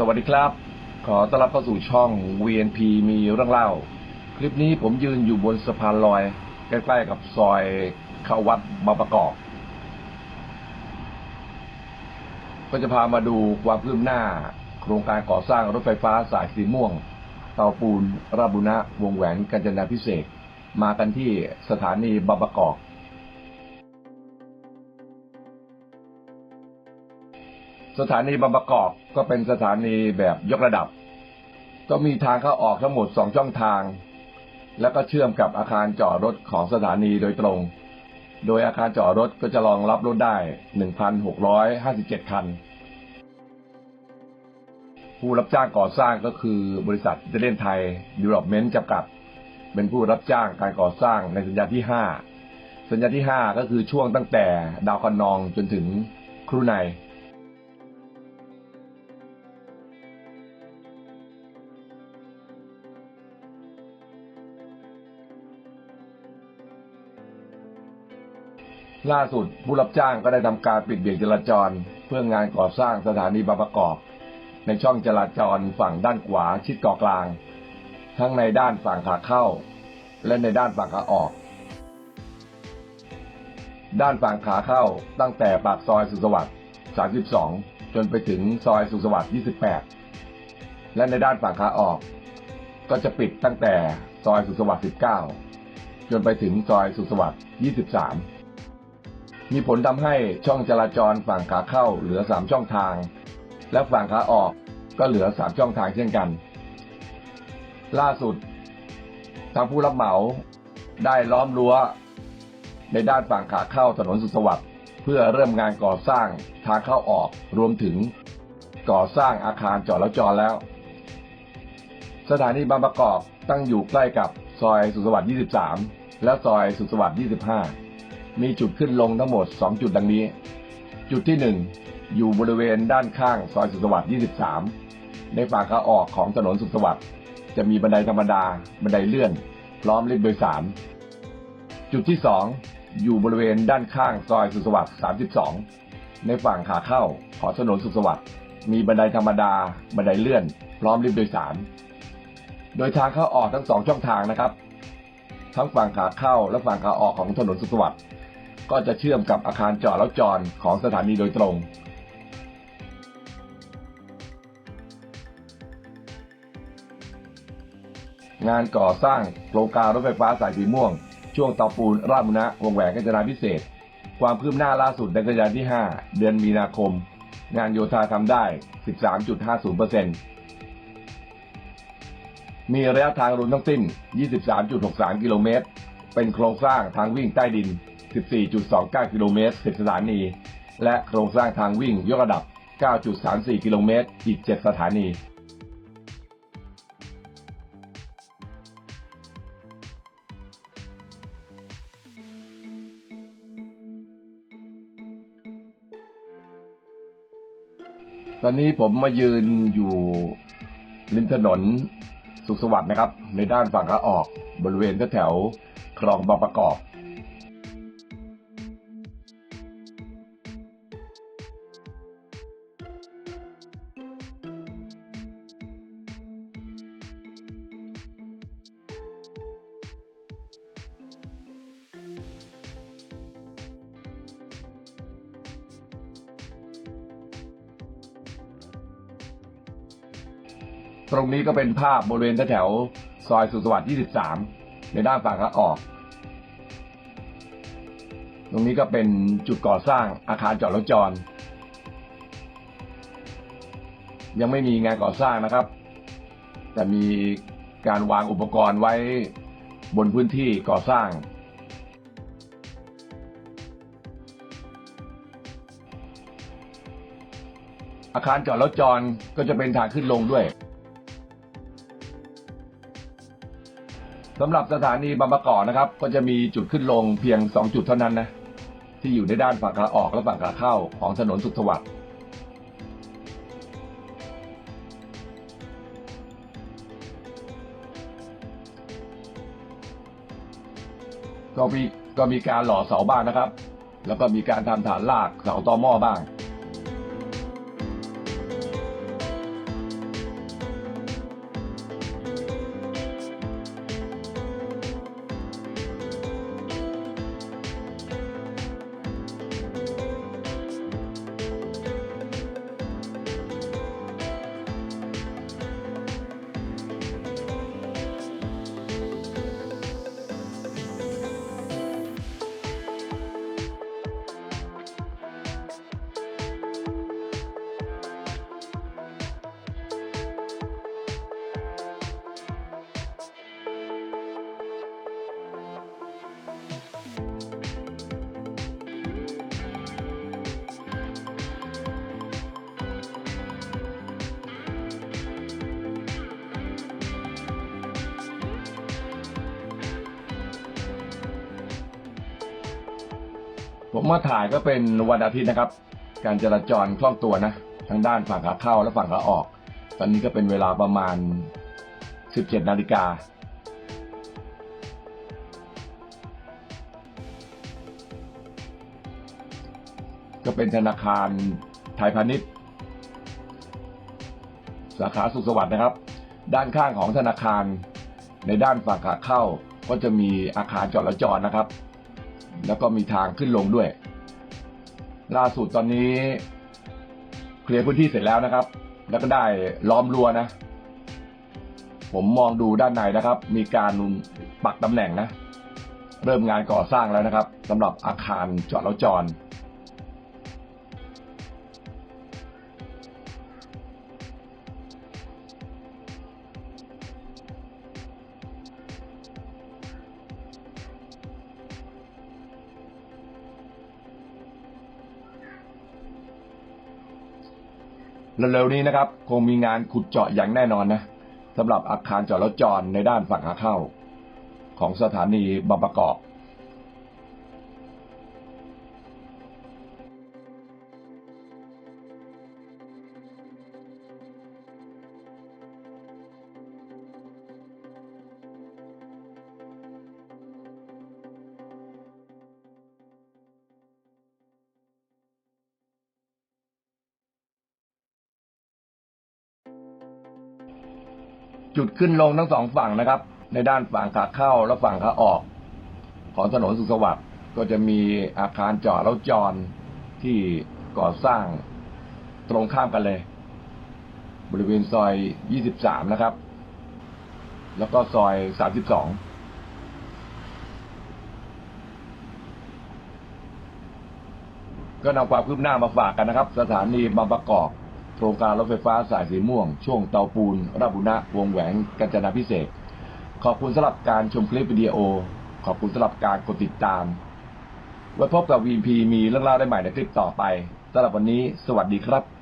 สวัสดีครับ ขอต้อนรับเข้าสู่ช่อง VNP มีเรื่องเล่า คลิปนี้ผมยืนอยู่บนสะพานลอย ใกล้ๆกับซอยเข้าวัดบางประกอบ ก็จะพามาดูความคืบหน้า โครงการก่อสร้างรถไฟฟ้าสายสีม่วง เตาปูนราบุณะวงแหวนกาญจนาพิเศษ มากันที่สถานีบางประกอบ สถานีบางประกอบก็เป็นสถานีแบบยกระดับ ก็มีทางเข้าออกทั้งหมดสองช่องทาง แล้วก็เชื่อมกับอาคารจอดรถของสถานีโดยตรง โดยอาคารจอดรถก็จะรองรับรถได้ 1,657 คัน ผู้รับจ้างก่อสร้างก็คือบริษัทเดเดนไทยดีเวล็อปเมนต์จำกัด เป็นผู้รับจ้างการก่อสร้างในสัญญาที่ 5 สัญญาที่ 5 ก็คือช่วงตั้งแต่ดาวคะนองจนถึงครูไน ล่าสุดผู้รับจ้างก็ได้ทำการปิดเบี่ยงจราจร เพื่องานก่อสร้างสถานีบางประกอบ ในช่องจราจรฝั่งด้านขวาชิดเกาะกลาง ทั้งในด้านฝั่งขาเข้า และในด้านฝั่งขาออก ด้านฝั่งขาเข้าตั้งแต่ปากซอยสุขสวัสดิ์32 จนไปถึงซอยสุขสวัสดิ์28 และในด้านฝั่งขาออก ก็จะปิดตั้งแต่ซอยสุขสวัสดิ์19 จนไปถึงซอยสุขสวัสดิ์23 มีผลทำให้ช่องจราจรฝั่งขาเข้าเหลือ 3 ช่องทาง และฝั่งขาออกก็เหลือ 3 ช่องทางเช่นกัน ล่าสุด ทางผู้รับเหมาได้ล้อมรั้ว ในด้านฝั่งขาเข้าถนนสุสวัสดิ์เพื่อเริ่มงานก่อสร้างทางเข้าออกรวมถึงก่อสร้างอาคารจอดแล้วจอแล้ว สถานีบางประกอบตั้งอยู่ใกล้กับซอยสุสวัสดิ์ 23 และซอยสุสวัสดิ์ 25 มีจุดขึ้นลงทั้งหมด 2 จุดดังนี้ จุดที่ 1 อยู่บริเวณด้านข้างซอยสุขสวัสดิ์23 ในฝั่งขาออกของถนนสุขสวัสดิ์จะมีบันไดธรรมดา บันไดเลื่อน พร้อมลิฟต์โดยสาร จุดที่ 2 อยู่บริเวณด้านข้างซอยสุขสวัสดิ์32 ในฝั่งขาเข้าของถนนสุขสวัสดิ์มีบันไดธรรมดา บันไดเลื่อน พร้อมลิฟต์โดยสาร โดยทางเข้าออกทั้งสองช่องทางนะครับ ทั้งฝั่งขาเข้าและฝั่งขาออกของถนนสุขสวัสดิ์ ก็จะเชื่อมกับอาคารจอดแล้วจรของสถานีโดยตรง งานก่อสร้างโครงการรถไฟฟ้าสายสีม่วง ช่วงเตาปูนราชบุรณะวงแหวนกาญจนาพิเศษ ความคืบหน้าล่าสุดในกันยายนที่ 5 เดือนมีนาคม งานโยธาทำได้ 13.50%มีระยะทางรวมทั้งสิ้น 23.63 กิโลเมตร เป็นโครงสร้างทางวิ่งใต้ดิน 14.29 กิโลเมตร 10 สถานี และโครงสร้างทางวิ่งยกระดับ 9.34 กิโลเมตร อีก 7 สถานีตอนนี้ผมมายืนอยู่ริมถนนสุขสวัสดิ์นะครับ ในด้านฝั่งขาออกบริเวณแถวคลองบางประกอบ ตรงนี้ก็เป็นภาพบริเวณแถวซอยสุสวัสดิ์23 ในด้านฝั่งขาออก ตรงนี้ก็เป็นจุดก่อสร้างอาคารจอดรถจร ยังไม่มีงานก่อสร้างนะครับ แต่มีการวางอุปกรณ์ไว้บนพื้นที่ก่อสร้าง อาคารจอดรถจรก็จะเป็นทางขึ้นลงด้วย สำหรับสถานีบางประกอบนะครับ ก็จะมีจุดขึ้นลงเพียง 2 จุดเท่านั้นนะ ที่อยู่ในด้านฝั่งขาออกและฝั่งขาเข้าของถนนสุขสวัสดิ์ก็มีก็มีการหล่อเสาบ้างนะครับ แล้วก็มีการทำฐานลากเสาตอหม้อบ้าง ผมมาถ่ายก็เป็นวันอาทิตย์นะครับ การจราจรคล่องตัวนะ ทั้งด้านฝั่งขาเข้าและฝั่งขาออก ตอนนี้ก็เป็นเวลาประมาณ 17 นาฬิกาก็เป็นธนาคารไทยพาณิชย์ สาขาสุขสวัสดิ์นะครับ ด้านข้างของธนาคารในด้านฝั่งขาเข้าก็จะมีอาคารจอดรถจอดนะครับ แล้วก็มีทางขึ้นลงด้วย ล่าสุดตอนนี้เคลียร์พื้นที่เสร็จแล้วนะครับ แล้วก็ได้ล้อมรั้วนะ ผมมองดูด้านในนะครับ มีการปักตำแหน่งนะ เริ่มงานก่อสร้างแล้วนะครับสำหรับอาคารจอดรถจอ เร็วๆนี้นะครับ คงมีงานขุดเจาะอย่างแน่นอนนะสำหรับอาคารจอดรถจอดในด้านฝั่งขาเข้า ของสถานีบางประกอบ จุดขึ้นลงทั้งสองฝั่งนะครับ ในด้านฝั่งขาเข้าและฝั่งขาออก ของถนนสุขสวัสดิ์ก็จะมีอาคารจอดรถจอดที่ก่อสร้างตรงข้ามกันเลย บริเวณซอย 23 นะครับ แล้วก็ซอย 32ก็นำความคืบหน้ามาฝากกันนะครับ สถานีบางประกอบ โครงการรถไฟฟ้าสายสีม่วง ช่วงเตาปูนราบุรณะวงแหวนกัญจนาพิเศษ ขอบคุณสำหรับการชมคลิปวิดีโอ ขอบคุณสำหรับการกดติดตาม ไว้พบกับ VP มีเรื่องเล่าได้ใหม่ในคลิปต่อไปสำหรับวันนี้ สวัสดีครับ